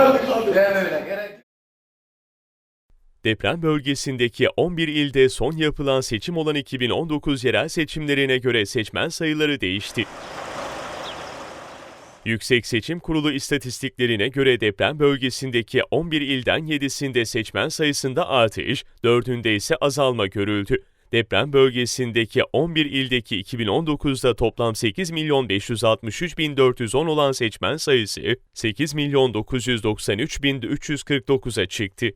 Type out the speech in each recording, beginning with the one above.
verdik abi. Deme öyle gerek. Deprem bölgesindeki 11 ilde son yapılan seçim olan 2019 yerel seçimlerine göre seçmen sayıları değişti. Yüksek Seçim Kurulu istatistiklerine göre deprem bölgesindeki 11 ilden 7'sinde seçmen sayısında artış, 4'ünde ise azalma görüldü. Deprem bölgesindeki 11 ildeki 2019'da toplam 8 milyon 563 bin 410 olan seçmen sayısı 8 milyon 993 bin 349'a çıktı.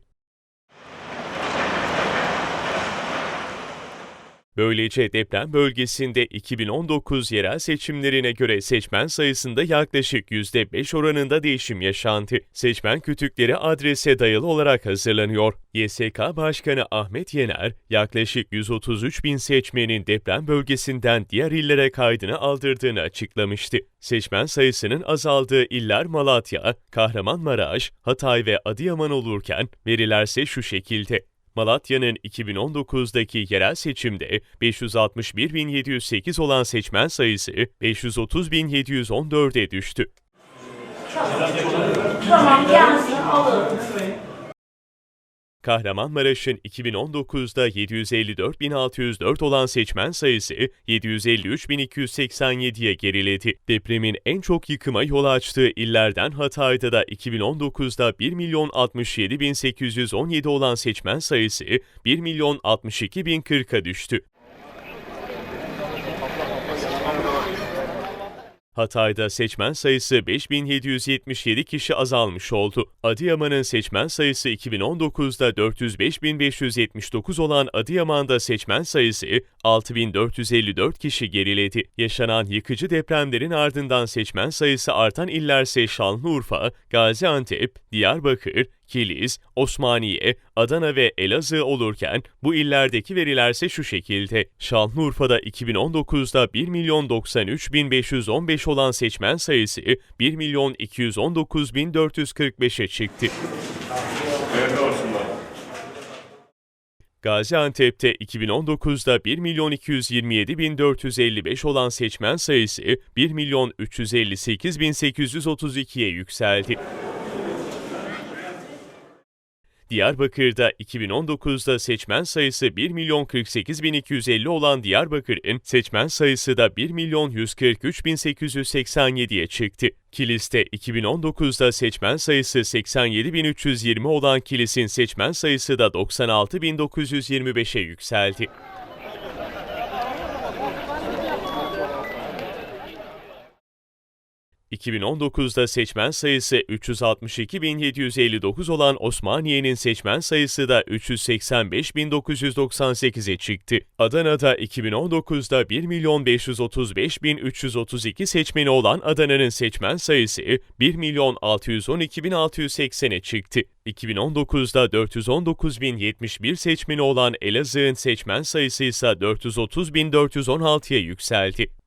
Böylece deprem bölgesinde 2019 yerel seçimlerine göre seçmen sayısında yaklaşık %5 oranında değişim yaşandı. Seçmen kütükleri adrese dayalı olarak hazırlanıyor. YSK Başkanı Ahmet Yener, yaklaşık 133 bin seçmenin deprem bölgesinden diğer illere kaydını aldırdığını açıklamıştı. Seçmen sayısının azaldığı iller Malatya, Kahramanmaraş, Hatay ve Adıyaman olurken verilerse şu şekilde. Malatya'nın 2019'daki yerel seçimde 561.708 olan seçmen sayısı 530.714'e düştü. Tamam gelsin alırım. Kahramanmaraş'ın 2019'da 754.604 olan seçmen sayısı 753.287'ye geriledi. Depremin en çok yıkıma yol açtığı illerden Hatay'da da 2019'da 1.067.817 olan seçmen sayısı 1.062.040'a düştü. Hatay'da seçmen sayısı 5777 kişi azalmış oldu. Adıyaman'ın seçmen sayısı 2019'da 405.579 olan Adıyaman'da seçmen sayısı 6454 kişi geriledi. Yaşanan yıkıcı depremlerin ardından seçmen sayısı artan illerse Şanlıurfa, Gaziantep, Diyarbakır, Kilis, Osmaniye, Adana ve Elazığ olurken bu illerdeki verilerse şu şekilde. Şanlıurfa'da 2019'da 1 milyon 93 bin 515 olan seçmen sayısı 1 milyon 219 bin 445'e çıktı. Gaziantep'te 2019'da 1 milyon 227 bin 455 olan seçmen sayısı 1 milyon 358 bin 832'ye yükseldi. Diyarbakır'da 2019'da seçmen sayısı 1 milyon 48 bin 250 olan Diyarbakır'ın seçmen sayısı da 1 milyon 143 bin 887'ye çıktı. Kilis'te 2019'da seçmen sayısı 87 bin 320 olan Kilis'in seçmen sayısı da 96 bin 925'e yükseldi. ...2019'da seçmen sayısı 362.759 olan Osmaniye'nin seçmen sayısı da 385.998'e çıktı. Adana'da 2019'da 1.535.332 seçmeni olan Adana'nın seçmen sayısı 1.612.680'e çıktı. 2019'da 419.071 seçmeni olan Elazığ'ın seçmen sayısı ise 430.416'ya yükseldi.